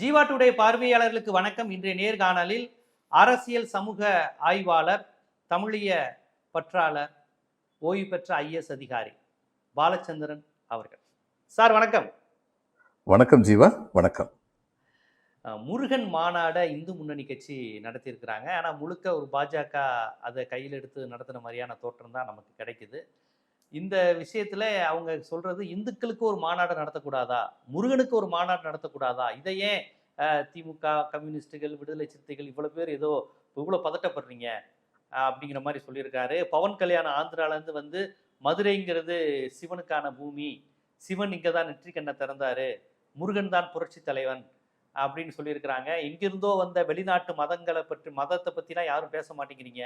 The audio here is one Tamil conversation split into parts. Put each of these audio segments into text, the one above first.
ஜீவா டுடே பார்வையாளர்களுக்கு வணக்கம். இன்றைய நேர்காணலில் அரசியல் சமூக ஆய்வாளர் தமிழிய பற்றாளர் ஓய்வு பெற்ற ஐஎஸ் அதிகாரி பாலச்சந்திரன் அவர்கள். சார் வணக்கம். வணக்கம் ஜீவா வணக்கம். முருகன் மாநாட இந்து முன்னணி கட்சி நடத்தியிருக்கிறாங்க. ஆனால் முழுக்க ஒரு பாஜக அதை கையில் எடுத்து நடத்தின மாதிரியான தோற்றம் தான் நமக்கு கிடைக்குது. இந்த விஷயத்துல அவங்க சொல்றது இந்துக்களுக்கு ஒரு மாநாடு நடத்தக்கூடாதா? முருகனுக்கு ஒரு மாநாடு நடத்தக்கூடாதா? இதை ஏன் திமுக கம்யூனிஸ்டுகள் விடுதலை சிறுத்தைகள் இவ்வளவு பேர் ஏதோ இவ்வளவு பதட்டப்படுறீங்க? அப்படிங்கிற மாதிரி சொல்லியிருக்காரு. பவன் கல்யாணம் ஆந்திரால இருந்து வந்து மதுரைங்கிறது சிவனுக்கான பூமி. சிவன் இங்கே தான் நெற்றிக்கண்ணை திறந்தாரு. முருகன் தான் புரட்சி தலைவன் அப்படின்னு சொல்லியிருக்கிறாங்க. எங்கிருந்தோ வந்த வெளிநாட்டு மதங்களை பற்றி மதத்தை பற்றிலாம் யாரும் பேச மாட்டேங்கிறீங்க.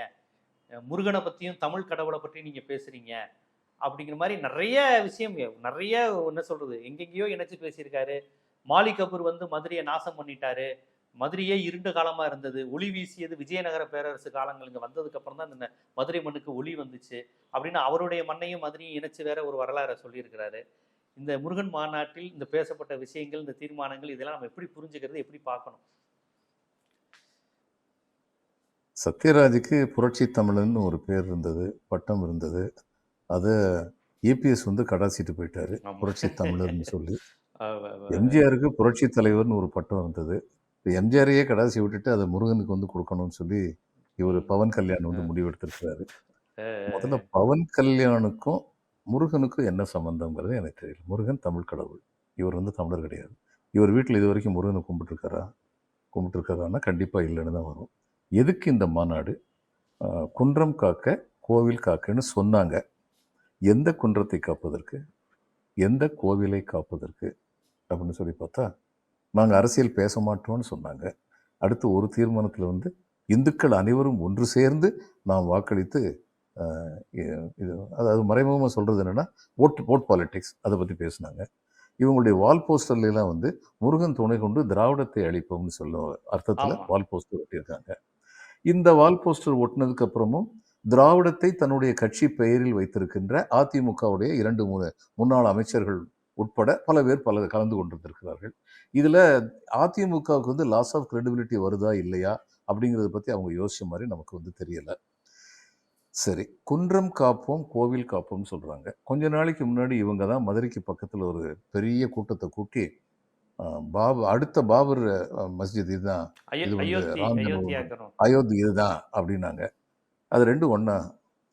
முருகனை பற்றியும் தமிழ் கடவுளை பற்றியும் நீங்கள் பேசுகிறீங்க அப்படிங்கிற மாதிரி நிறைய விஷயம் நிறைய என்ன சொல்கிறது எங்கெங்கேயோ இணைச்சு பேசியிருக்காரு. மாலி கபூர் வந்து மதுரையை நாசம் பண்ணிட்டாரு. மதுரையே இருண்ட காலமாக இருந்தது. ஒளி வீசியது விஜயநகர பேரரசு காலங்கள் இங்கே வந்ததுக்கு அப்புறம் தான் இந்த மதுரை மண்ணுக்கு ஒளி வந்துச்சு அப்படின்னு அவருடைய மண்ணையும் மதுரையும் இணைச்சு வேற ஒரு வரலாறை சொல்லியிருக்கிறாரு. இந்த முருகன் மாநாட்டில் இந்த பேசப்பட்ட விஷயங்கள் இந்த தீர்மானங்கள் இதெல்லாம் நம்ம எப்படி புரிஞ்சுக்கிறது எப்படி பார்க்கணும்? சத்யராஜுக்கு புரட்சி தமிழன் ஒரு பேர் இருந்தது பட்டம் இருந்தது. அதை ஏபிஎஸ் வந்து கடாசிட்டு போயிட்டாரு. புரட்சி தமிழர்னு சொல்லி. எம்ஜிஆருக்கு புரட்சி தலைவர்னு ஒரு பட்டம் இருந்தது இப்போ எம்ஜிஆரையே கடாசி விட்டுட்டு அதை முருகனுக்கு வந்து கொடுக்கணும்னு சொல்லி இவர் பவன் கல்யாண் வந்து முடிவெடுத்திருக்கிறாரு. முதல்ல பவன் கல்யாணுக்கும் முருகனுக்கும் என்ன சம்பந்தங்கிறது எனக்கு தெரியல. முருகன் தமிழ் கடவுள். இவர் வந்து தமிழர் கிடையாது. இவர் வீட்டில் இது வரைக்கும் முருகனை கும்பிட்டுருக்காரா? கும்பிட்டுருக்காரான்னா கண்டிப்பாக இல்லைன்னு தான் வரும். எதுக்கு இந்த மாநாடு? குன்றம் காக்க கோவில் காக்கன்னு சொன்னாங்க. எந்த குன்றத்தை காப்பதற்கு எந்த கோவிலை காப்பதற்கு அப்படின்னு சொல்லி பார்த்தா நாங்கள் அரசியல் பேச மாட்டோம்னு சொன்னாங்க. அடுத்து ஒரு தீர்மானத்தில் வந்து இந்துக்கள் அனைவரும் ஒன்று சேர்ந்து நாம் வாக்களித்து இது அதாவது மறைமுகமாக சொல்கிறது என்னென்னா ஓட் ஓட் பாலிட்டிக்ஸ் அதை பற்றி பேசினாங்க. இவங்களுடைய வால் போஸ்டர்லாம் வந்து முருகன் துணை கொண்டு திராவிடத்தை அழிப்போம்னு சொல்ல அர்த்தத்தில். வால் போஸ்டர் ஒட்டியிருக்காங்க. இந்த வால் போஸ்டர் ஒட்டினதுக்கு அப்புறமும் திராவிடத்தை தன்னுடைய கட்சி பெயரில் வைத்திருக்கின்ற அதிமுகவுடைய இரண்டு மூணு முன்னாள் அமைச்சர்கள் உட்பட பல பேர் பல கலந்து கொண்டிருந்திருக்கிறார்கள். இதில் அதிமுகவுக்கு வந்து லாஸ் ஆஃப் credibility வருதா இல்லையா அப்படிங்கிறத பற்றி அவங்க யோசிச்ச மாதிரி நமக்கு வந்து தெரியல. சரி குன்றம் காப்போம் கோவில் காப்போம்னு சொல்கிறாங்க கொஞ்ச நாளைக்கு முன்னாடி இவங்க தான் மதுரைக்கு பக்கத்தில் ஒரு பெரிய கூட்டத்தை கூட்டி பாபு அடுத்த பாபர் மஸ்ஜித் இதுதான். இது வந்து அயோத்தி இதுதான் அப்படின்னாங்க. அது ரெண்டும் ஒன்றா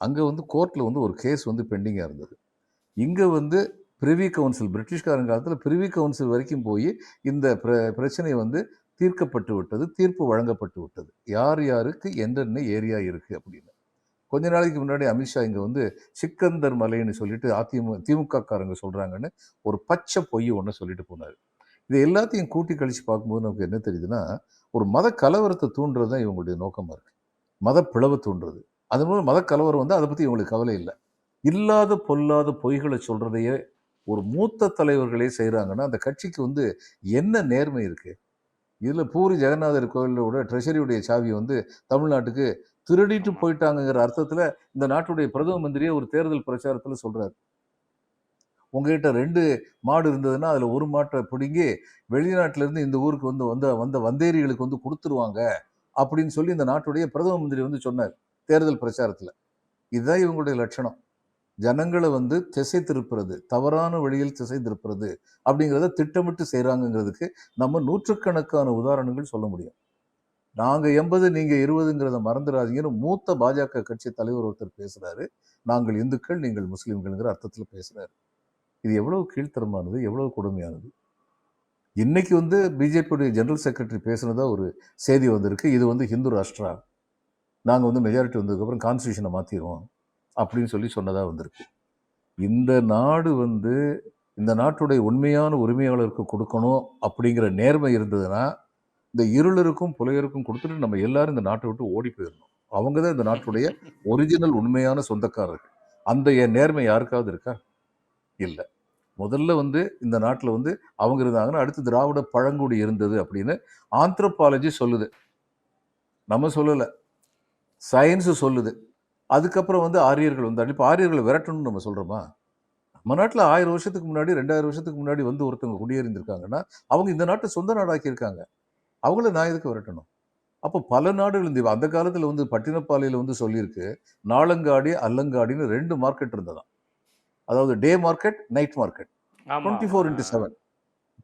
அங்கே வந்து கோர்ட்டில் வந்து ஒரு கேஸ் வந்து பெண்டிங்காக இருந்தது. இங்கே வந்து பிரிவி கவுன்சில் பிரிட்டிஷ்காரங்க காலத்தில் பிரிவி கவுன்சில் வரைக்கும் போய் இந்த பிர பிரச்சனை வந்து தீர்க்கப்பட்டு விட்டது தீர்ப்பு வழங்கப்பட்டு விட்டது. யார் யாருக்கு என்னென்ன ஏரியா இருக்குது அப்படின்னு. கொஞ்ச நாளைக்கு முன்னாடி அமித்ஷா இங்கே வந்து சிக்கந்தர் மலைன்னு சொல்லிட்டு அதிமுக திமுகக்காரங்க சொல்கிறாங்கன்னு ஒரு பச்சை பொய் ஒன்று சொல்லிட்டு போனார். இது எல்லாத்தையும் கூட்டி கழிச்சு பார்க்கும்போது நமக்கு என்ன தெரியுதுன்னா ஒரு மத கலவரத்தை தூண்டுறது தான் இவங்களுடைய நோக்கமாக இருக்குது மத பிளவு தூண்டுறது அது மூலம் மத கலவரம் வந்து அதை பற்றி இவங்களுக்கு கவலை இல்லை. இல்லாத பொல்லாத பொய்களை சொல்கிறதையே ஒரு மூத்த தலைவர்களே செய்கிறாங்கன்னா அந்த கட்சிக்கு வந்து என்ன நேர்மை இருக்குது இதில் பூரி ஜெகநாதர் கோயிலோட ட்ரெஷரியுடைய சாவி வந்து தமிழ்நாட்டுக்கு திருடிட்டு போயிட்டாங்கங்கிற அர்த்தத்தில் இந்த நாட்டுடைய பிரதம மந்திரியே ஒரு தேர்தல் பிரச்சாரத்தில் சொல்கிறார் உங்ககிட்ட ரெண்டு மாடு இருந்ததுன்னா அதில் ஒரு மாட்டை பிடுங்கி வெளிநாட்டிலேருந்து இந்த ஊருக்கு வந்து வந்த வந்த வந்தேரிகளுக்கு வந்து கொடுத்துருவாங்க. அப்படின்னு சொல்லி இந்த நாட்டுடைய பிரதம மந்திரி வந்து சொன்னார் தேர்தல் பிரச்சாரத்தில். இதுதான் இவங்களுடைய லட்சணம். ஜனங்களை வந்து திசை திருப்புறது தவறான வழியில் திசை திருப்புறது அப்படிங்கிறத திட்டமிட்டு செய்கிறாங்கங்கிறதுக்கு நம்ம நூற்றுக்கணக்கான உதாரணங்கள் சொல்ல முடியும். நாங்கள் எண்பது நீங்கள் இருபதுங்கிறத மறந்துடாதீங்கன்னு மூத்த பாஜக கட்சி தலைவர் ஒருத்தர் பேசுகிறாரு நாங்கள் இந்துக்கள் நீங்கள் முஸ்லீம்கள்ங்கிற அர்த்தத்தில் பேசுகிறாரு இது எவ்வளவு கீழ்த்தரமானது எவ்வளவு கொடுமையானது? இன்றைக்கி வந்து பிஜேபியுடைய ஜெனரல் செக்ரட்டரி பேசுனதா ஒரு செய்தி வந்திருக்கு. இது வந்து ஹிந்து ராஷ்டிரா. நாங்கள் வந்து மெஜாரிட்டி வந்ததுக்கப்புறம் கான்ஸ்டியூஷனை மாற்றிடுவோம் அப்படின்னு சொல்லி சொன்னதாக வந்திருக்கு. இந்த நாடு வந்து இந்த நாட்டுடைய உண்மையான உரிமையாளருக்கு கொடுக்கணும் அப்படிங்கிற நேர்மை இருந்ததுன்னா இந்த இருளருக்கும் புலையருக்கும் கொடுத்துட்டு நம்ம எல்லாரும் இந்த நாட்டை விட்டு ஓடி போயிடணும். அவங்க தான் இந்த நாட்டுடைய ஒரிஜினல் உண்மையான சொந்தக்காரர்கள். அந்த என் நேர்மை யாருக்காவது இருக்கா? இல்லை. முதல்ல வந்து இந்த நாட்டில் வந்து அவங்க இருந்தாங்கன்னா அடுத்து திராவிட பழங்குடி இருந்தது அப்படின்னு ஆந்த்ரோபாலஜி சொல்லுது. நம்ம சொல்லலை. சயின்ஸு சொல்லுது. அதுக்கப்புறம் வந்து ஆரியர்கள் வந்து இப்போ ஆரியர்களை விரட்டணும்னு நம்ம சொல்கிறோமா நம்ம நாட்டில் ஆயிரம் வருஷத்துக்கு முன்னாடி ரெண்டாயிரம் வருஷத்துக்கு முன்னாடி வந்து ஒருத்தவங்க குடியேறிந்திருக்காங்கன்னா அவங்க இந்த நாட்டை சொந்த நாடாக்கியிருக்காங்க. அவங்கள நான் எதுக்கு விரட்டணும்? அப்போ பல நாடுகள் இந்த அந்த காலத்தில் வந்து பட்டினப்பாளையில் வந்து சொல்லியிருக்கு நாளங்காடி அல்லங்காடின்னு ரெண்டு மார்க்கெட் இருந்ததான் அதாவது day market night market twenty four into seven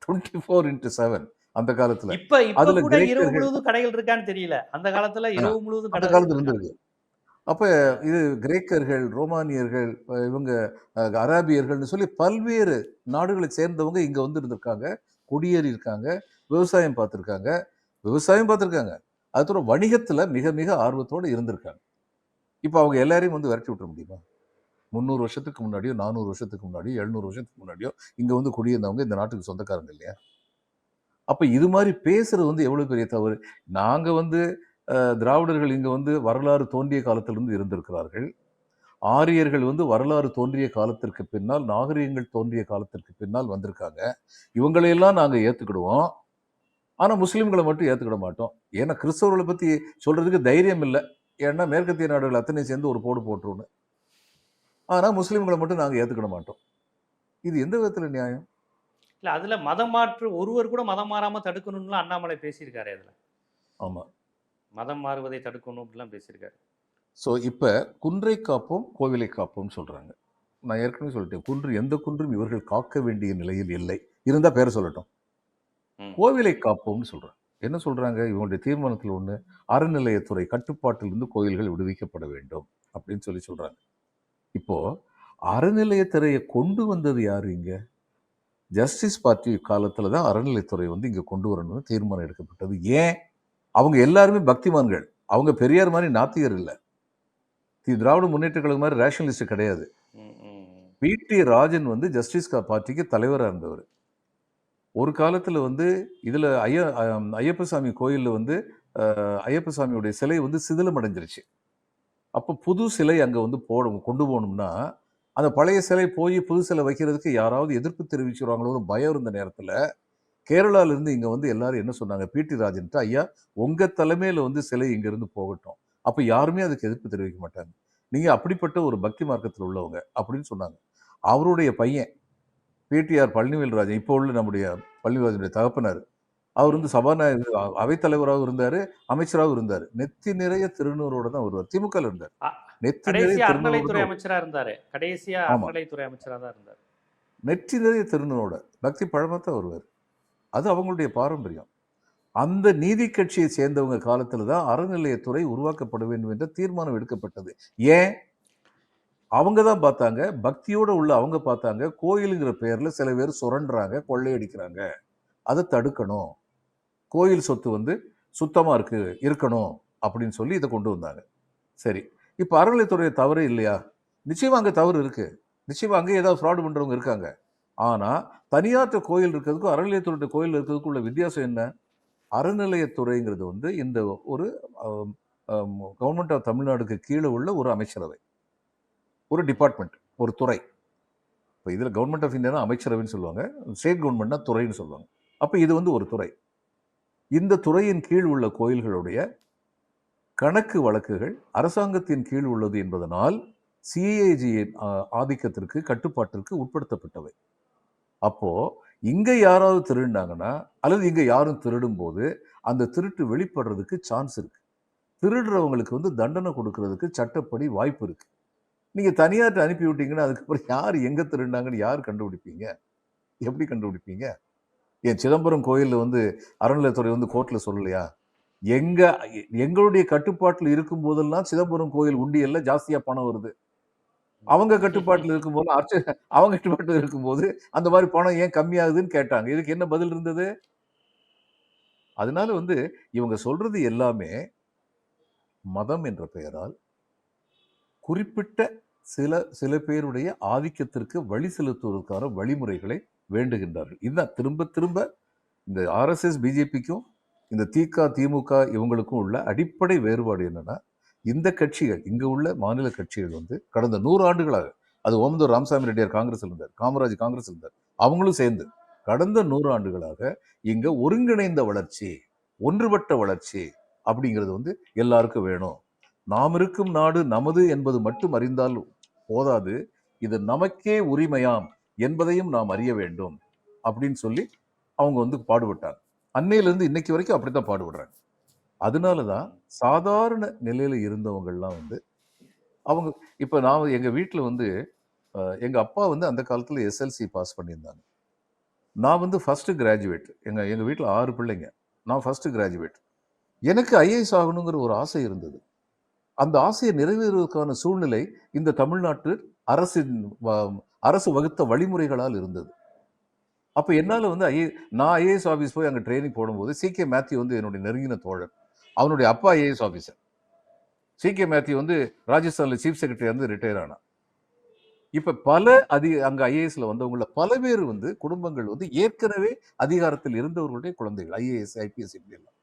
twenty four into seven அந்த காலத்தில். இப்ப அதுல கூட இரவு முழுவதும் கடைகள் இருக்கான்னு தெரியல. அந்த காலத்துல இரவு முழுவதும் அந்த காலத்தில் இருந்திருக்கு. அப்போ இது கிரேக்கர்கள் ரோமானியர்கள் இவங்க அராபியர்கள்னு சொல்லி பல்வேறு நாடுகளை சேர்ந்தவங்க இங்க வந்து இருந்திருக்காங்க குடியேறி இருக்காங்க. விவசாயம் பார்த்துருக்காங்க. விவசாயம் பார்த்துருக்காங்க. அதுக்கப்புறம் வணிகத்துல மிக மிக ஆர்வத்தோடு இருந்திருக்காங்க. இப்போ அவங்க எல்லாரையும் வந்து விரட்டி விட்டுற முடியுமா? முந்நூறு வருஷத்துக்கு முன்னாடியோ நானூறு வருஷத்துக்கு முன்னாடியோ எழுநூறு வருஷத்துக்கு முன்னாடியோ இங்கே வந்து குடியிருந்தவங்க இந்த நாட்டுக்கு சொந்தக்காரங்க இல்லையா? அப்போ இது மாதிரி பேசுறது வந்து எவ்வளோ பெரிய தவறு? நாங்கள் வந்து திராவிடர்கள் இங்கே வந்து வரலாறு தோன்றிய காலத்திலிருந்து இருந்திருக்கிறார்கள். ஆரியர்கள் வந்து வரலாறு தோன்றிய காலத்திற்கு பின்னால் நாகரிகங்கள் தோன்றிய காலத்திற்கு பின்னால் வந்திருக்காங்க. இவங்களையெல்லாம் நாங்கள் ஏற்றுக்கிடுவோம் ஆனால் முஸ்லீம்களை மட்டும் ஏற்றுக்கிட மாட்டோம். ஏன்னா கிறிஸ்தவர்களை பற்றி சொல்கிறதுக்கு தைரியம் இல்லை. ஏன்னா மேற்கத்திய நாடுகள் அத்தனை சேர்ந்து ஒரு போடு போட்டுருன்னு ஆனா முஸ்லிம்களை மட்டும் நாங்க ஏத்துக்கிட மாட்டோம். இது எந்த விதத்துல நியாயம்? இல்ல அதுல மதம் மாற்று ஒருவர் கூட மதம் மாறாம தடுக்கணும்னு அண்ணாமலை பேசியிருக்காரு அதுல. ஆமா. மதம் மாறுவதை தடுக்கணும் அப்படிலாம் பேசியிருக்காரு. ஸோ இப்போ குன்றை காப்போம் கோவிலை காப்போம்னு சொல்றாங்க. நான் ஏற்கனவே சொல்லிட்டேன் குன்று எந்த குன்றும் இவர்கள் காக்க வேண்டிய நிலையில் இல்லை. இருந்தா பேரை சொல்லட்டும். கோவிலை காப்போம்னு சொல்றாங்க. என்ன சொல்றாங்க? இவங்களுடைய தீர்மானத்தில் ஒன்று அறநிலையத்துறை கட்டுப்பாட்டிலிருந்து கோயில்கள் விடுவிக்கப்பட வேண்டும் அப்படின்னு சொல்லி சொல்றாங்க. இப்போ அறநிலையத்துறையை கொண்டு வந்தது யாரு இங்க? ஜஸ்டிஸ் பார்ட்டி காலத்துல தான் அறநிலையத்துறை வந்து இங்க கொண்டு வரணும்னு தீர்மானம் எடுக்கப்பட்டது. ஏன்? அவங்க எல்லாருமே பக்திமான்கள். அவங்க பெரியார் மாதிரி நாத்திகர் இல்லை. தி திராவிட முன்னேற்ற கழகம் மாதிரி ரேஷனலிஸ்ட் கிடையாது. ம். பிடி ராஜன் வந்து ஜஸ்டிஸ் பார்ட்டிக்கு தலைவராக இருந்தவர். ஒரு காலத்தில் வந்து இதில் ஐய ஐயப்பசாமி கோயிலில் வந்து ஐயப்பசாமியுடைய சிலை வந்து சிதிலம் அடைஞ்சிருச்சு அப்போ புது சிலை அங்கே வந்து போட கொண்டு போகணும்னா அந்த பழைய சிலை போய் புது சிலை வைக்கிறதுக்கு யாராவது எதிர்ப்பு தெரிவிச்சுருவாங்களோன்னு பயம் இருந்த நேரத்தில் கேரளாவிலேருந்து இங்கே வந்து எல்லாரும் என்ன சொன்னாங்க? பிடி ராஜன்ட்டு ஐயா உங்கள் தலைமையில் வந்து சிலை இங்கேருந்து போகட்டும். அப்போ யாருமே அதுக்கு எதிர்ப்பு தெரிவிக்க மாட்டாங்க. நீங்கள் அப்படிப்பட்ட ஒரு பக்தி மார்க்கத்தில் உள்ளவங்க அப்படின்னு சொன்னாங்க. அவருடைய பையன் பிடிஆர் பழனிவேல்ராஜன் இப்போ உள்ள நம்முடைய பழனிவேல்ராஜனுடைய தகப்பனார் அவர் வந்து சபாநாயகர் அ- அவைத்தலைவராகவும் இருந்தார் அமைச்சராகவும் இருந்தார். நெத்தி நிறைய திருநூறோட தான் வருவார். திமுக இருந்தார். நெத்தி நிறைய அறநிலைத்துறை அமைச்சரா இருந்தாரு. கடைசியா. அறநிலைத்துறை அமைச்சரா தான் இருந்தாரு. நெற்றி நிறைய திருநூறோட பக்தி பழமாக தான் வருவார். அது அவங்களுடைய பாரம்பரியம். அந்த நீதி கட்சியை சேர்ந்தவங்க காலத்துல தான் அறநிலையத்துறை உருவாக்கப்பட வேண்டும் என்ற தீர்மானம் எடுக்கப்பட்டது. ஏன்? அவங்க தான் பார்த்தாங்க. பக்தியோட உள்ள அவங்க பார்த்தாங்க. கோயிலுங்கிற பேர்ல சில பேர் சுரண்டுறாங்க கொள்ளையடிக்கிறாங்க. அதை தடுக்கணும். கோயில் சொத்து வந்து சுத்தமாக இருக்கு இருக்கணும் அப்படின்னு சொல்லி இதை கொண்டு வந்தாங்க. சரி இப்போ அறநிலையத்துறை தவறு இல்லையா? நிச்சயமாக அங்கே தவறு இருக்குது நிச்சயமாக அங்கே ஏதாவது ஃப்ராடு பண்ணுறவங்க இருக்காங்க. ஆனால் தனியார்த்த கோயில் இருக்கிறதுக்கும் அறநிலையத்துறை கோயில் இருக்கிறதுக்கும் உள்ள வித்தியாசம் என்ன? அறநிலையத்துறைங்கிறது வந்து இந்த ஒரு கவர்மெண்ட் ஆஃப் தமிழ்நாடுக்கு கீழே உள்ள ஒரு அமைச்சரவை. ஒரு டிபார்ட்மெண்ட் ஒரு துறை. இப்போ இதில் கவர்மெண்ட் ஆஃப் இந்தியா அமைச்சரவைன்னு சொல்லுவாங்க. ஸ்டேட் கவர்மெண்ட்னா துறைன்னு சொல்லுவாங்க. அப்போ இது வந்து ஒரு துறை. இந்த துறையின் கீழ் உள்ள கோயில்களுடைய கணக்கு வழக்குகள் அரசாங்கத்தின் கீழ் உள்ளது என்பதனால் சிஏஜியின் ஆதிக்கத்திற்கு கட்டுப்பாட்டிற்கு உட்படுத்தப்பட்டவை. அப்போது இங்கே யாராவது திருடினாங்கன்னா அல்லது இங்கே யாரும் திருடும் போது அந்த திருட்டு வெளிப்படுறதுக்கு சான்ஸ் இருக்குது திருடுறவங்களுக்கு வந்து தண்டனை கொடுக்கறதுக்கு சட்டப்படி வாய்ப்பு இருக்குது நீங்கள் தனியார்ட்ட அனுப்பி விட்டீங்கன்னா அதுக்கப்புறம் யார் எங்கே திருடினாங்கன்னு யார் கண்டுபிடிப்பீங்க? எப்படி கண்டுபிடிப்பீங்க? ஏன் சிதம்பரம் கோயில்ல வந்து அறநிலையத்துறை வந்து கோர்ட்ல சொல்லலையா? எங்க எங்களுடைய கட்டுப்பாட்டில் இருக்கும் போதெல்லாம் சிதம்பரம் கோயில் உண்டியல்ல ஜாஸ்தியா பணம் வருது. அவங்க கட்டுப்பாட்டில் இருக்கும்போது அர்ச்ச அவங்க கட்டுப்பாட்டில் இருக்கும்போது அந்த மாதிரி பணம் ஏன் கம்மியாகுதுன்னு கேட்டாங்க. இதுக்கு என்ன பதில் இருந்தது? அதனால வந்து இவங்க சொல்றது எல்லாமே மதம் என்ற பெயரால் குறிப்பிட்ட சில சில பேருடைய ஆதிக்கத்திற்கு வழி செலுத்துவதற்கான வழிமுறைகளை வேண்டுகின்றார்கள். இதுதான் திரும்ப திரும்ப இந்த ஆர்எஸ்எஸ் பிஜேபிக்கும் இந்த திக திமுக இவங்களுக்கும் உள்ள அடிப்படை வேறுபாடு என்னன்னா இந்த கட்சிகள் இங்கே உள்ள மாநில கட்சிகள் வந்து கடந்த நூறு ஆண்டுகளாக அது ஓமந்தூர் ராமசாமி ரெட்டியார் காங்கிரஸ் இருந்தார் காமராஜ் காங்கிரஸ் இருந்தார் அவங்களும் சேர்ந்து கடந்த நூறு ஆண்டுகளாக இங்கே ஒருங்கிணைந்த வளர்ச்சி ஒன்றுபட்ட வளர்ச்சி அப்படிங்கிறது வந்து எல்லாருக்கும் வேணும். நாம் இருக்கும் நாடு நமது என்பது மட்டும் அறிந்தால் போதாது இது நமக்கே உரிமையாம் என்பதையும் நாம் அறிய வேண்டும் அப்படின்னு சொல்லி அவங்க வந்து பாடுபட்டாங்க. அன்னையிலேருந்து இன்னைக்கு வரைக்கும் அப்படி தான் பாடுபடுறாங்க. அதனால தான் சாதாரண நிலையில் இருந்தவங்கள்லாம் வந்து அவங்க இப்போ நான் எங்கள் வீட்டில் வந்து எங்கள் அப்பா வந்து அந்த காலத்தில் எஸ்எல்சி பாஸ் பண்ணியிருந்தாங்க. நான் வந்து ஃபஸ்ட்டு கிராஜுவேட் எங்கள் எங்கள் வீட்டில் ஆறு பிள்ளைங்க. நான் ஃபஸ்ட்டு கிராஜுவேட் எனக்கு ஐஏஎஸ் ஆகணுங்கிற ஒரு ஆசை இருந்தது. அந்த ஆசையை நிறைவேறுவதற்கான சூழ்நிலை இந்த தமிழ்நாட்டு அரசின் வ- அரசு வகுத்த வழிமுறைகளால் இருந்தது. அப்போ என்னால் வந்து ஐஏ நான் ஐஏஎஸ் ஆஃபீஸ் போய் அங்கே ட்ரைனிங் போடும்போது சி கே மேத்யூ வந்து என்னுடைய நெருங்கின தோழர். அவனுடைய அப்பா IAS officer C K Mathew வந்து ராஜஸ்தானில் சீஃப் செக்ரட்டரி வந்து ரிட்டையர் ஆனான் இப்போ பல அதி அங்கே ஐஏஎஸ்ல வந்தவங்கள பல பேர் வந்து குடும்பங்கள் வந்து ஏற்கனவே அதிகாரத்தில் இருந்தவர்களுடைய குழந்தைகள் ஐஏஎஸ் ஐபிஎஸ் இப்படிலாம்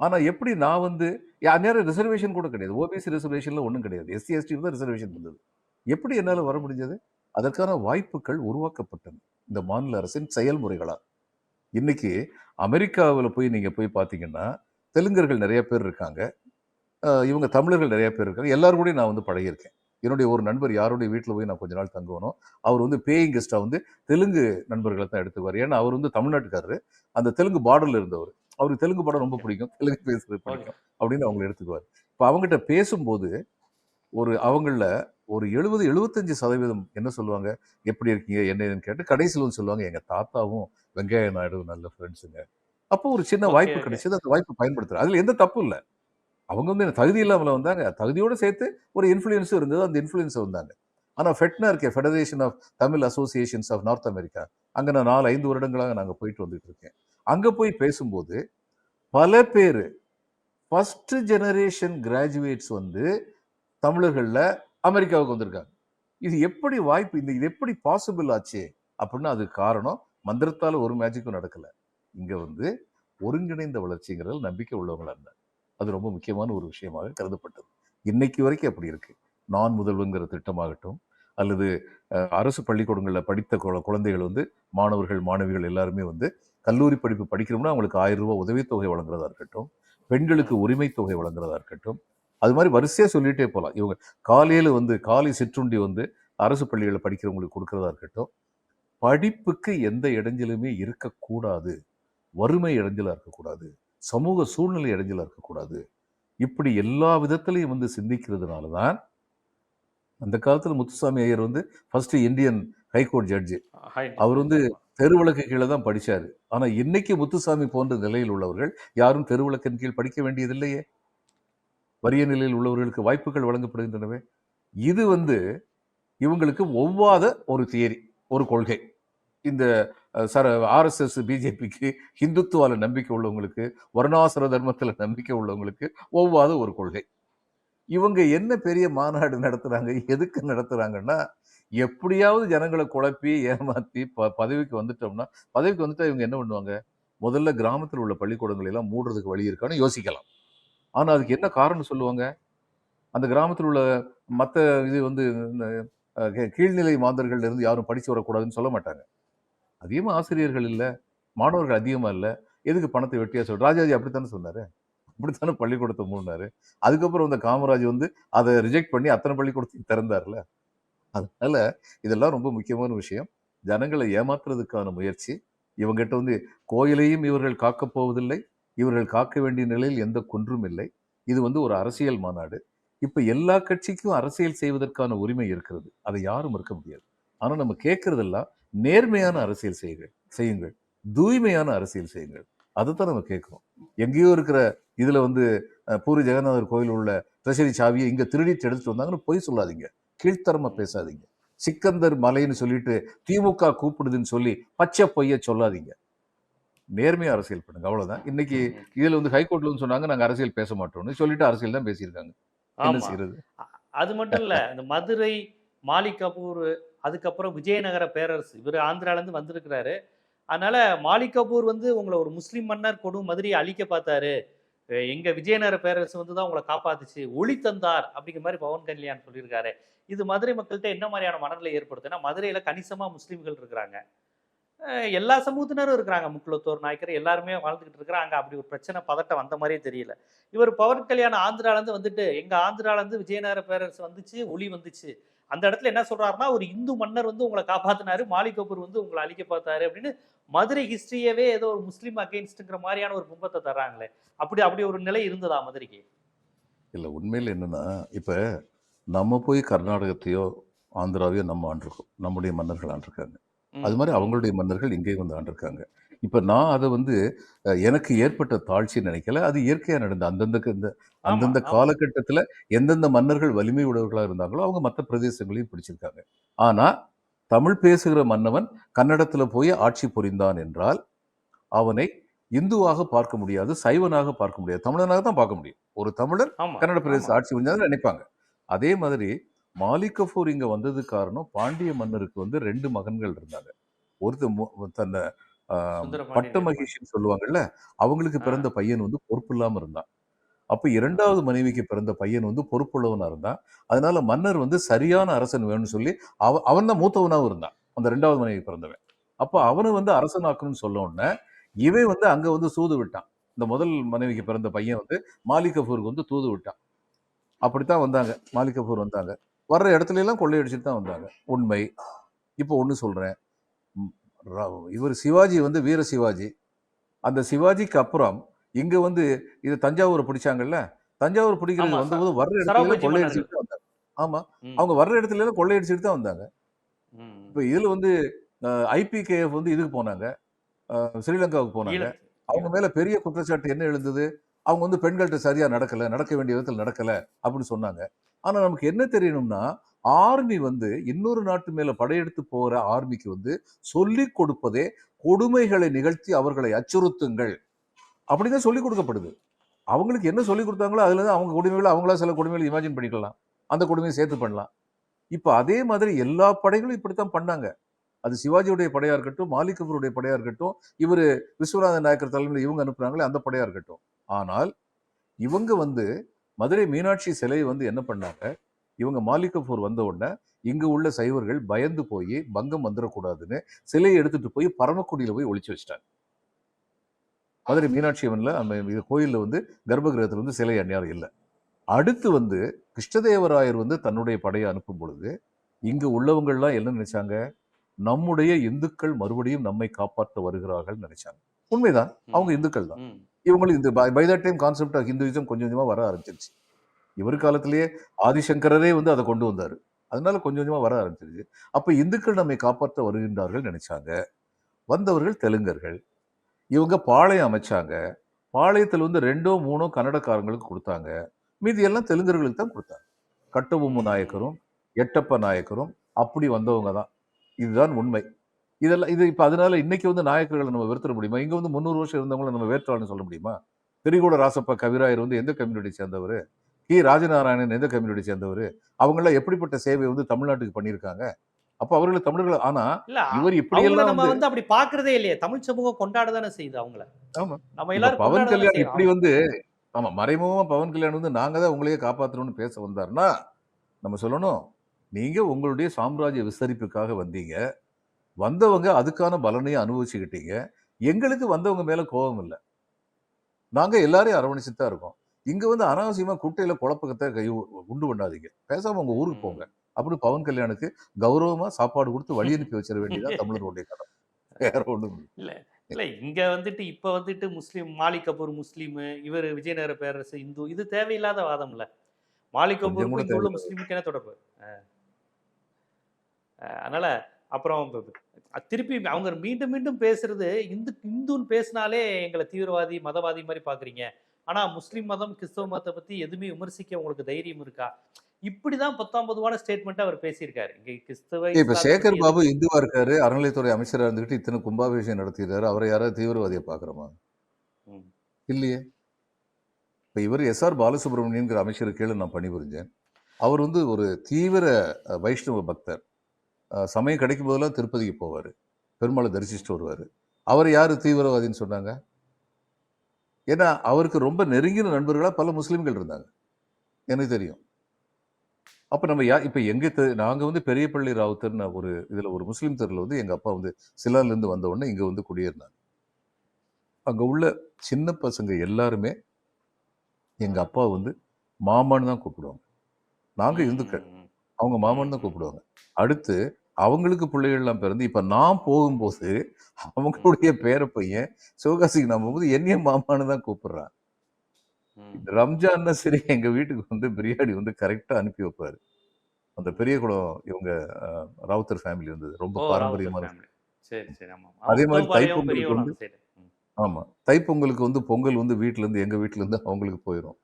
ஆனால் எப்படி நான் வந்து அந்நேரம் ரிசர்வேஷன் கூட கிடையாது. ஓபிசி ரிசர்வேஷனில் ஒன்றும் கிடையாது. எஸ்சி எஸ்டி தான் ரிசர்வேஷன் இருந்தது. எப்படி என்னால் வர முடிஞ்சது? அதற்கான வாய்ப்புகள் உருவாக்கப்பட்டன. இந்த மாநில அரசின் செயல்முறைகளால். இன்னைக்கு அமெரிக்காவில் போய் நீங்கள் போய் பார்த்தீங்கன்னா தெலுங்கர்கள் நிறைய பேர் இருக்காங்க. இவங்க தமிழர்கள் நிறைய பேர் இருக்காங்க. எல்லாரும் கூடயும் நான் வந்து பழகியிருக்கேன். என்னுடைய ஒரு நண்பர் யாருடைய வீட்டில் போய் நான் கொஞ்ச நாள் தங்குவனோ அவர் வந்து பேயிங் கெஸ்ட்டாக வந்து தெலுங்கு நண்பர்களை தான் எடுத்துக்குவார். ஏன்னா அவர் வந்து தமிழ்நாட்டுக்காரரு. அந்த தெலுங்கு பார்டரில் இருந்தவர். அவருக்கு தெலுங்கு படம் ரொம்ப பிடிக்கும். தெலுங்கு பேசுறது பிடிக்கும். அப்படின்னு அவங்க எடுத்துக்குவார். இப்போ அவங்ககிட்ட பேசும்போது ஒரு அவங்கள ஒரு எழுபது எழுபத்தஞ்சு சதவீதம் என்ன சொல்லுவாங்க? எப்படி இருக்கீங்க? என்ன ஏதுன்னு கேட்டு கடைசியில் வந்து சொல்லுவாங்க எங்க தாத்தாவும் வெங்கைய நாயுடு நல்ல ஃப்ரெண்ட்ஸுங்க அப்போ ஒரு சின்ன வாய்ப்பு. கிடைச்சது அந்த வாய்ப்பு பயன்படுத்துறாரு. அதுல எந்த தப்பும் இல்லை. அவங்க வந்து எனக்கு தகுதி இல்லாமல் வந்தாங்க. தகுதியோடு சேர்த்து ஒரு இன்ஃப்ளூயன்ஸும் இருந்தது அந்த இன்ஃப்ளூயன்ஸ் வந்தாங்க. ஆனால் ஃபெட்னா இருக்கே federation of Tamil associations of North America அங்கே நான் நாலு ஐந்து வருடங்களாக நாங்கள் போயிட்டு வந்துட்டு இருக்கேன். அங்கே போய் பேசும்போது பல பேர் ஃபர்ஸ்ட் ஜெனரேஷன் கிராஜுவேட்ஸ் வந்து தமிழர்களில் அமெரிக்காவுக்கு வந்திருக்காங்க. இது எப்படி வாய்ப்பு இந்த இது எப்படி பாசிபிள் ஆச்சு அப்படின்னா அதுக்கு காரணம் மந்திரத்தால் ஒரு மேஜிக்கும் நடக்கல. இங்க வந்து ஒருங்கிணைந்த வளர்ச்சிங்கிறது நம்பிக்கை உள்ளவங்களா இருந்தார் அது ரொம்ப முக்கியமான ஒரு விஷயமாக கருதப்பட்டது. இன்னைக்கு வரைக்கும் அப்படி இருக்கு. நான் முதல்வங்கிற திட்டமாகட்டும் அல்லது அரசு பள்ளிக்கூடங்களில் படித்த குழ- குழந்தைகள் வந்து மாணவர்கள் மாணவிகள் எல்லாருமே வந்து கல்லூரி படிப்பு படிக்கிறோம்னா அவங்களுக்கு ஆயிரம் ரூபாய் உதவித்தொகை வழங்குறதா இருக்கட்டும் பெண்களுக்கு உரிமை தொகை வழங்குறதா இருக்கட்டும் அது மாதிரி வரிசையா சொல்லிட்டே போகலாம் இவங்க காலையில வந்து காலை சிற்றுண்டி வந்து அரசு பள்ளிகளில் படிக்கிறவங்களுக்கு கொடுக்கறதா இருக்கட்டும் படிப்புக்கு எந்த இடைஞ்சலுமே இருக்கக்கூடாது. வறுமை இடைஞ்சலா இருக்கக்கூடாது. சமூக சூழ்நிலை இடைஞ்சலா இருக்கக்கூடாது. இப்படி எல்லா விதத்திலையும் வந்து சிந்திக்கிறதுனால தான் அந்த காலத்துல முத்துசாமி ஐயர் வந்து first Indian high court judge அவர் வந்து தெருவிளக்கு கீழே தான் படிச்சாரு. ஆனா இன்னைக்கு முத்துசாமி போன்ற நிலையில் உள்ளவர்கள் யாரும் தெருவிளக்கின் கீழ் படிக்க வேண்டியதில்லையே. வறிய நிலையில் உள்ளவர்களுக்கு வாய்ப்புகள் வழங்கப்படுகின்றனவே? இது வந்து இவங்களுக்கு ஒவ்வாத ஒரு தியரி ஒரு கொள்கை. இந்த சர ஆர்எஸ்எஸ் பிஜேபிக்கு ஹிந்துத்துவால நம்பிக்கை உள்ளவங்களுக்கு வருணாசுர தர்மத்தில் நம்பிக்கை உள்ளவங்களுக்கு ஒவ்வாத ஒரு கொள்கை. இவங்க என்ன பெரிய மாநாடு நடத்துகிறாங்க எதுக்கு நடத்துகிறாங்கன்னா எப்படியாவது ஜனங்களை குழப்பி ஏமாற்றி ப பதவிக்கு வந்துட்டோம்னா பதவிக்கு வந்துட்டா இவங்க என்ன பண்ணுவாங்க? முதல்ல கிராமத்தில் உள்ள பள்ளிக்கூடங்களெல்லாம் மூடுறதுக்கு வழி இருக்கான்னு யோசிக்கலாம். ஆனால் அதுக்கு என்ன காரணம் சொல்லுவாங்க? அந்த கிராமத்தில் உள்ள மற்ற இது வந்து இந்த, கீழ்நிலை மாந்தர்கள் இருந்து யாரும் படித்து வரக்கூடாதுன்னு சொல்ல மாட்டாங்க. அதிகமாக ஆசிரியர்கள் இல்லை மாணவர்கள் அதிகமாக இல்லை. எதுக்கு பணத்தை வெட்டியாக சொல் ராஜாஜி அப்படித்தானே சொன்னார். அப்படித்தானே பள்ளிக்கூடத்தை மூடினாரு. அதுக்கப்புறம் இந்த காமராஜ் வந்து அதை ரிஜெக்ட் பண்ணி அத்தனை பள்ளிக்கூடத்தையும் திறந்தார்ல. அதனால் இதெல்லாம் ரொம்ப முக்கியமான விஷயம். ஜனங்களை ஏமாத்துறதுக்கான முயற்சி. இவங்ககிட்ட வந்து கோயிலையும் இவர்கள் காக்கப் போவதில்லை. இவர்கள் காக்க வேண்டிய நிலையில் எந்த குன்றும் இல்லை. இது வந்து ஒரு அரசியல் மாநாடு. இப்போ எல்லா கட்சிக்கும் அரசியல் செய்வதற்கான உரிமை இருக்கிறது. அதை யாரும் மறுக்க முடியாது. ஆனால் நம்ம கேட்கறதெல்லாம் நேர்மையான அரசியல் செய்யுங்கள் செய்யுங்கள். தூய்மையான அரசியல் செய்யுங்கள். அதைத்தான் நம்ம கேட்குறோம். எங்கேயோ இருக்கிற இதில் வந்து பூரி ஜெகநாதர் கோயில் உள்ள ட்ரெஷரி சாவியை இங்கே திருடிட்டு எடுத்துட்டு வந்தாங்கன்னு பொய் சொல்லாதீங்க. கீழ்த்தரமா பேசாதீங்க. சிக்கந்தர் மலைன்னு சொல்லிட்டு திமுக கூப்பிடுதுன்னு சொல்லி பச்சை பொய்ய சொல்லாதீங்க. நேர்மையா அரசியல் பண்ணுங்க அவ்வளவுதான். இன்னைக்கு இதுல வந்து ஹைகோர்ட்ல வந்து சொன்னாங்க நாங்க அரசியல் பேச மாட்டோம்னு சொல்லிட்டு அரசியல் தான் பேசியிருக்காங்க. என்ன செய்யறது அது மட்டும் இல்ல இந்த மதுரை மாலிக் கபூர் அதுக்கப்புறம் விஜயநகர பேரரசு இவர் ஆந்திரால இருந்து வந்திருக்கிறாரு. அதனால மாலிக் கபூர் வந்து உங்களை ஒரு முஸ்லிம் மன்னர் கொடும் மதுரையை அழிக்க பார்த்தாரு. எங்க விஜயநகர பேரரசு வந்து தான் உங்களை காப்பாத்துச்சு ஒளி தந்தார் அப்படிங்கிற மாதிரி பவன் கல்யாண் சொல்லியிருக்காரு. இது மதுரை மக்கள்கிட்ட என்ன மாதிரியான மனநிலை ஏற்படுத்துன்னா மதுரையில கணிசமா முஸ்லிம்கள் இருக்கிறாங்க. எல்லா சமூகத்தினரும் இருக்கிறாங்க. முக்குளத்தோர் நாயக்கர் எல்லாருமே வாழ்ந்துகிட்டு இருக்கிறாங்க. அப்படி ஒரு பிரச்சனை பதட்டம் வந்த மாதிரியே தெரியல. இவர் பவன் கல்யாணம் ஆந்திராலேருந்து வந்துட்டு எங்கள் ஆந்திராலேருந்து விஜயநகர பேரரசு வந்துச்சு ஒளி வந்துச்சு. அந்த இடத்துல என்ன சொல்கிறாருன்னா ஒரு இந்து மன்னர் வந்து உங்களை காப்பாத்தினாரு மாலிகபூர் வந்து உங்களை அழிக்க பார்த்தாரு அப்படின்னு மதுரை ஹிஸ்டரியவே ஏதோ ஒரு முஸ்லீம் அகெயின்ஸ்டுங்கிற மாதிரியான ஒரு பிம்பத்தை தர்றாங்களே. அப்படி அப்படி ஒரு நிலை இருந்ததா மதுரைக்கு? இல்லை உண்மையில் என்னென்னா இப்போ நம்ம போய் கர்நாடகத்தையோ ஆந்திராவையோ நம்ம ஆண்டிருக்கோம். நம்முடைய மன்னர்கள் ஆண்டிருக்காங்க. அது மாதிரி. அவங்களுடைய மன்னர்கள் இங்கே வந்து ஆண்டிருக்காங்க. இப்போ நான் அதை வந்து எனக்கு ஏற்பட்ட தாழ்ச்சின்னு நினைக்கல. அது இயற்கையாக நடந்த அந்தந்த இந்த அந்தந்த காலகட்டத்தில் எந்தெந்த மன்னர்கள் வலிமை உடையவர்களாக இருந்தாங்களோ அவங்க மற்ற பிரதேசங்களையும் பிடிச்சிருக்காங்க. ஆனால் தமிழ் பேசுகிற மன்னவன் கன்னடத்தில் போய் ஆட்சி புரிந்தான் என்றால் அவனை இந்துவாக பார்க்க முடியாது சைவனாக பார்க்க முடியாது. தமிழனாக தான் பார்க்க முடியும். ஒரு தமிழன் கன்னட பிரதேச ஆட்சி புரிஞ்சாலும் நினைப்பாங்க. அதே மாதிரி மாலிக் கஃபூர் இங்க வந்தது காரணம் பாண்டிய மன்னருக்கு வந்து ரெண்டு மகன்கள் இருந்தாங்க. ஒருத்தர் தன்னை பட்ட மகிஷின்னு சொல்லுவாங்கல்ல அவங்களுக்கு பிறந்த பையன் வந்து பொறுப்பு இல்லாம இருந்தான். அப்ப இரண்டாவது மனைவிக்கு பிறந்த பையன் வந்து பொறுப்புள்ளவனா இருந்தான். அதனால மன்னர் வந்து சரியான அரசன் வேணும்னு சொல்லி அவ அவன் தான் மூத்தவனாவும் இருந்தான். அந்த ரெண்டாவது மனைவி பிறந்தவன். அப்ப அவனை வந்து அரசனாக்கணும்னு சொல்ல உடனே இவன் வந்து அங்க வந்து சூது விட்டான். இந்த முதல் மனைவிக்கு பிறந்த பையன் வந்து மாலிக் கஃபூருக்கு வந்து தூது விட்டான். அப்படித்தான் வந்தாங்க. மாலிக் கஃபூர் வந்தாங்க. வர்ற இடத்துல எல்லாம் கொள்ளையடிச்சிட்டு தான் வந்தாங்க. உண்மை. இப்போ ஒன்று ரா- இவர் சிவாஜி வந்து வீர சிவாஜி. அந்த சிவாஜிக்கு அப்புறம் இங்க வந்து இது தஞ்சாவூரை பிடிச்சாங்கல்ல? தஞ்சாவூர் பிடிக்கிறது வந்தபோது வர்ற இடத்துல கொள்ளையடிச்சிட்டு தான் வந்தாங்க. ஆமா. ம், அவங்க வர்ற இடத்துல எல்லாம் கொள்ளையடிச்சிட்டு தான் வந்தாங்க. இப்போ இதுல வந்து ஐபிகேஎஃப் வந்து இதுக்கு போனாங்க. ஸ்ரீலங்காவுக்கு போனாங்க. அவங்க மேல பெரிய குற்றச்சாட்டு என்ன எழுந்தது? அவங்க வந்து பெண்கள்கிட்ட சரியா நடக்கல நடக்க வேண்டிய விதத்தில் நடக்கல அப்படின்னு சொன்னாங்க. ஆனா நமக்கு என்ன தெரியணும்னா ஆர்மி வந்து இன்னொரு நாட்டு மேல படையெடுத்து போற ஆர்மிக்கு வந்து சொல்லிக் கொடுப்பதே கொடுமைகளை நிகழ்த்தி அவர்களை அச்சுறுத்துங்கள். அப்படிதான் சொல்லிக் கொடுக்கப்படுது. அவங்களுக்கு என்ன சொல்லிக் கொடுத்தாங்களோ அதில் அவங்க கொடுமைகளை அவங்களா சில கொடுமைகளை இமேஜின் பண்ணிக்கலாம். அந்த கொடுமையை சேர்த்து பண்ணலாம். இப்போ அதே மாதிரி எல்லா படைகளும் இப்படித்தான் பண்ணாங்க. அது சிவாஜியுடைய படையா இருக்கட்டும் மாலிக் கபூருடைய படையா இருக்கட்டும் இவர் விஸ்வநாத நாயக்கர் தலைமையில் இவங்க அனுப்புனாங்களே அந்த படையா இருக்கட்டும். ஆனால் இவங்க வந்து மதுரை மீனாட்சி சிலையை வந்து என்ன பண்ணாங்க? இவங்க மாலிக் கபூர் வந்த உடனே இங்க உள்ள சைவர்கள் பயந்து போய் பங்கம் வந்துடக்கூடாதுன்னு சிலையை எடுத்துட்டு போய் பரமக்குடியில போய் ஒளிச்சு வச்சிட்டாங்க. மதுரை மீனாட்சி அம்மன்ல அந்த இது கோயில்ல வந்து கர்ப்பகிரகத்துல வந்து சிலை அந்நியாரம் இல்லை. அடுத்து வந்து கிருஷ்ணதேவராயர் வந்து தன்னுடைய படையை அனுப்பும் பொழுது இங்க உள்ளவங்கள்லாம் என்ன நினைச்சாங்க? நம்முடைய இந்துக்கள் மறுபடியும் நம்மை காப்பாற்ற வருகிறார்கள் நினைச்சாங்க. உண்மைதான். அவங்க இந்துக்கள் தான் இவங்களும் இந்த by that time concept of Hinduism கொஞ்சம் கொஞ்சமாக வர ஆரம்பிச்சிருச்சு. இவர் காலத்திலேயே ஆதிசங்கரரே வந்து அதை கொண்டு வந்தார். அதனால கொஞ்சம் கொஞ்சமாக வர ஆரம்பிச்சிருச்சு. அப்போ இந்துக்கள் நம்மை காப்பாற்ற வருகின்றார்கள் நினைச்சாங்க. வந்தவர்கள் தெலுங்கர்கள். இவங்க பாளையம் அமைச்சாங்க. பாளையத்தில் வந்து ரெண்டோ மூணோ கன்னடக்காரங்களுக்கு கொடுத்தாங்க. மீதி எல்லாம் தெலுங்கர்களுக்கு தான் கொடுத்தாங்க. கட்டபொம்மு நாயக்கரும் எட்டப்ப நாயக்கரும் அப்படி வந்தவங்க தான். இதுதான் உண்மை. இதெல்லாம் இது இப்போ அதனால இன்னைக்கு வந்து நாயக்கர்களை நம்ம வெறுத்துட முடியுமா? இங்க வந்து முந்நூறு வருஷம் இருந்தவங்கள நம்ம வேற்றாள்னு சொல்ல முடியுமா? பெரியகூட ராசப்பா கவிராயர் வந்து எந்த கம்யூனிட்டி சேர்ந்தவர்? கி. ராஜநாராயணன் எந்த கம்யூனிட்டி சேர்ந்தவர்? அவங்களாம் எப்படிப்பட்ட சேவை வந்து தமிழ்நாட்டுக்கு பண்ணியிருக்காங்க? அப்போ அவர்களை தமிழர்கள் ஆனா இவர் அவங்கள இப்படியெல்லாம் நம்ம வந்து அப்படி பாக்குறதே இல்லையே. தமிழ் சமூகம் கொண்டாட தானே செய்யுது அவங்கள. ஆமா. நம்ம எல்லாரும் பவன் கல்யாண் இப்படி வந்து ஆமா மறைமுகமா பவன் கல்யாண் வந்து நாங்க தான் உங்களையே காப்பாற்றணும்னு பேச வந்தாருன்னா நம்ம சொல்லணும் நீங்க உங்களுடைய சாம்ராஜ்ய விஸ்தரிப்புக்காக வந்தீங்க. வந்தவங்க அதுக்கான பலனையும் அனுபவிச்சுக்கிட்டீங்க. எங்களுக்கு வந்தவங்க மேல கோபம் இல்லை. நாங்க எல்லாரையும் அரவணைச்சுட்டு தான் இருக்கோம். இங்க வந்து அனாவசியமா குட்டையில குழப்பத்தை கை உண்டு பண்ணாதீங்க. பேசாம உங்க ஊருக்கு போங்க. அப்படி பவன் கல்யாணுக்கு கௌரவமா சாப்பாடு கொடுத்து வழி அனுப்பி வச்சிட வேண்டியதான் தமிழர்களுடைய கடமை. வேற ஒண்ணும் இல்லை. இல்ல இங்க வந்துட்டு இப்ப வந்துட்டு முஸ்லீம் மாலிக் கபூர் முஸ்லீம் இவர் விஜயநகர பேரரசு இந்து இது தேவையில்லாத வாதம் இல்ல. மாலிக் கபூருக்கும் இங்க உள்ள முஸ்லீமுக்கு என்ன தொடர்பு? அதனால அப்புறம் திருப்பி அவங்க மீண்டும் மீண்டும் பேசுறது இந்து இந்துன்னு பேசினாலே எங்களை தீவிரவாதி மதவாதி மாதிரி பாக்குறீங்க ஆனா முஸ்லீம் மதம் கிறிஸ்தவ மதத்தை பத்தி எதுவுமே விமர்சிக்க உங்களுக்கு தைரியம் இருக்கா? இப்படிதான் பத்தாம் பொதுவான ஸ்டேட்மெண்ட் அவர் பேசியிருக்காரு. இங்க கிறிஸ்தவ இப்ப சேகர் பாபு இந்துவா இருக்காரு அறநிலைத்துறை அமைச்சரா இருந்துகிட்டு இத்தனை கும்பாபிஷேகம் நடத்திடுறாரு அவரை யாராவது தீவிரவாதியை பாக்குறோமா ம். இல்லையே. இப்ப இவர் எஸ் ஆர் பாலசுப்ரமணியன்கிற அமைச்சர் கீழே நான் பணிபுரிஞ்சேன். அவர் வந்து ஒரு தீவிர வைஷ்ணவ பக்தர். சமயம் கிடைக்கும் போதெல்லாம் திருப்பதிக்கு போவார். பெருமாளை தரிசிச்சுட்டு வருவார். அவர் யார் தீவிரவாதின்னு சொன்னாங்க? ஏன்னா அவருக்கு ரொம்ப நெருங்கின நண்பர்களாக பல முஸ்லீம்கள் இருந்தாங்க. எனக்கு தெரியும். அப்போ நம்ம யா இப்போ எங்கே தெ நாங்கள் வந்து பெரியப்பள்ளி ராவுத்தர்னு ஒரு இதில் ஒரு முஸ்லீம் தெருவில் வந்து எங்கள் அப்பா வந்து சிலார்லேருந்து வந்த உடனே இங்கே வந்து குடியேறினாங்க அங்கே உள்ள சின்ன பசங்க எல்லாருமே எங்கள் அப்பா வந்து மாமான்னு தான் கூப்பிடுவாங்க. நாங்கள் இந்துக்கள். அவங்க மாமன் தான் கூப்பிடுவாங்க. அடுத்து அவங்களுக்கு பிள்ளைகள்லாம் பிறந்து இப்ப நான் போகும்போது அவங்களுடைய பேர பையன் சிவகாசிக்கு நான் போகும்போது என்னையும் மாமான்னு தான் கூப்பிடுறான். ரம்ஜான்னா சரி எங்க வீட்டுக்கு வந்து பிரியாணி வந்து கரெக்டா அனுப்பி வைப்பாரு. அந்த பெரிய குளம் இவங்க ராவுத்தர் ஃபேமிலி வந்தது ரொம்ப பாரம்பரியமான அதே மாதிரி தைப்பொங்கலுக்கு வந்து. ஆமா தைப்பொங்கலுக்கு வந்து பொங்கல் வந்து வீட்ல இருந்து எங்க வீட்ல இருந்து அவங்களுக்கு போயிடும்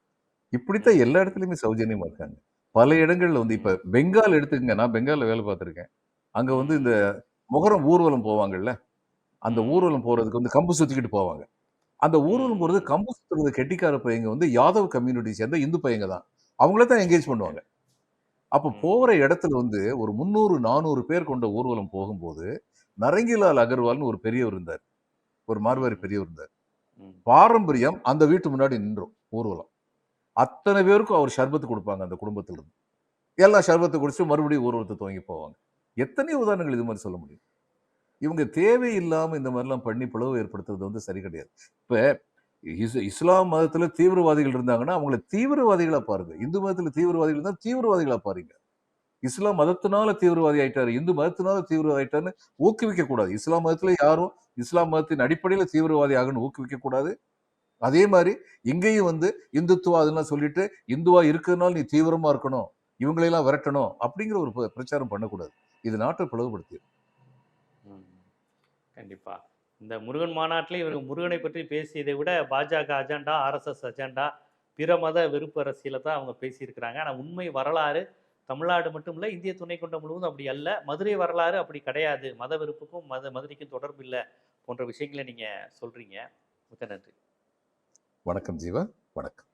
இப்படித்தான். எல்லா இடத்துலயுமே சௌஜன்யமா இருக்காங்க. பல இடங்கள்ல வந்து இப்ப. பெங்கால் எடுத்துக்கங்க நான் பெங்கால்ல வேலை பார்த்திருக்கேன். அங்க வந்து இந்த. முகரம் ஊர்வலம் போவாங்கல்ல அந்த. ஊர்வலம் போறதுக்கு வந்து கம்பு சுத்திக்கிட்டு போவாங்க அந்த ஊர்வலம் போறது ம். கம்பு சுத்துறது கெட்டிக்கார பையங்க வந்து யாதவ் கம்யூனிட்டி சேர்ந்த இந்து பையங்க தான் அவங்கள தான் என்கேஜ் பண்ணுவாங்க அப்ப. போற இடத்துல வந்து ஒரு முந்நூறு நானூறு பேர் கொண்ட ஊர்வலம் போகும்போது நரங்கிலால் அகர்வால்னு ஒரு பெரியவர் இருந்தார் ஒரு மார்வாரி. பெரியவர் இருந்தார். பாரம்பரியம் அந்த வீட்டு முன்னாடி நின்றோம் ஊர்வலம் அத்தனை பேருக்கும் அவர் சர்பத்து கொடுப்பாங்க அந்த குடும்பத்துல இருந்து எல்லாம் சர்பத்தை குடிச்சு மறுபடியும் ஊர்வலத்தை துவங்கி போவாங்க எத்தனை உதாரணங்கள் இது மாதிரி சொல்ல முடியும்? இவங்க தேவையில்லாம இந்த மாதிரிலாம் பண்ணி பிளவு ஏற்படுத்துறது வந்து சரி கிடையாது. இப்ப இஸ்- இஸ்லாம் மதத்துல தீவிரவாதிகள் இருந்தாங்கன்னா அவங்கள தீவிரவாதிகளா பாருங்க. இந்து மதத்துல தீவிரவாதிகள் இருந்தால் தீவிரவாதிகளாக பாருங்க. இஸ்லாம் மதத்தினால தீவிரவாதி ஆயிட்டாரு இந்து மதத்தினால தீவிரவாதி ஆயிட்டாருன்னு ஊக்குவிக்க கூடாது. இஸ்லாம் மதத்துல யாரும் இஸ்லாம் மதத்தின் அடிப்படையில தீவிரவாதி ஆகணும்னு ஊக்குவிக்க கூடாது. அதே மாதிரி இங்கேயும் வந்து இந்துத்துவா அதெல்லாம் சொல்லிட்டு இந்துவா இருக்கிறதுனால நீ தீவிரமா இருக்கணும் இவங்களையெல்லாம் விரட்டணும் அப்படிங்கிற ஒரு பிரச்சாரம் பண்ணக்கூடாது. இது நாட்டை பிளவுபடுத்தி ம். கண்டிப்பா. இந்த முருகன் மாநாட்டில் இவங்க முருகனை பற்றி பேசியதை விட பாஜக அஜெண்டா ஆர்எஸ்எஸ் அஜெண்டா பிற மத வெறுப்பு அரசியலை தான் அவங்க பேசியிருக்கிறாங்க. ஆனால் உண்மை வரலாறு தமிழ்நாடு மட்டும் இல்லை இந்திய துணை கொண்ட முழுவதும் அப்படி அல்ல. மதுரை வரலாறு அப்படி கிடையாது. மத வெறுப்புக்கும் மத மதுரைக்கும் தொடர்பு இல்லை போன்ற விஷயங்களை நீங்கள் சொல்கிறீங்க மிக்க நன்றி. வணக்கம் ஜீவா. வணக்கம்.